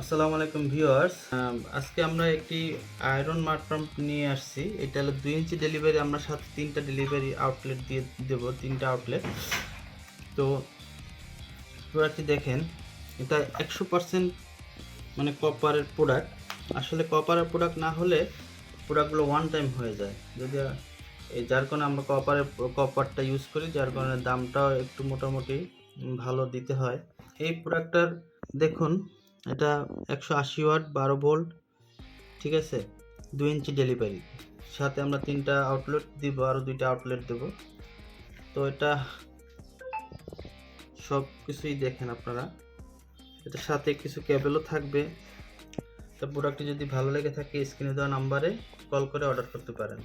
আসসালামু আলাইকুম ভিউয়ার্স। আজকে আমরা একটি আয়রন মার্ট পাম্প নিয়ে আসছি। এটা হলো দুই ইঞ্চি ডেলিভারি, আমরা সাথে তিনটা ডেলিভারি আউটলেট দিয়ে দেবো, তিনটা আউটলেট। তো প্রোডাক্টটি দেখেন, এটা একশো পার্সেন্ট মানে কপারের প্রোডাক্ট। আসলে কপারের প্রোডাক্ট না হলে প্রোডাক্টগুলো ওয়ান টাইম হয়ে যায়। যদি যার কারণে আমরা কপারের কপারটা ইউজ করি, যার কারণে দামটাও একটু মোটামুটি ভালো দিতে হয়। এই প্রোডাক্টটার, দেখুন এটা একশো আশি ওয়াট, বারো ভোল্ট, ঠিক আছে? দুই ইঞ্চি ডেলিভারি সাথে আমরা তিনটা আউটলেট দিব আরও দুইটা আউটলেট দেব। তো এটা সব কিছুই দেখেন আপনারা। এটার সাথে কিছু কেবলও থাকবে। তো প্রোডাক্টটি যদি ভালো লেগে থাকে স্ক্রিনে দেওয়া নাম্বারে কল করে অর্ডার করতে পারেন।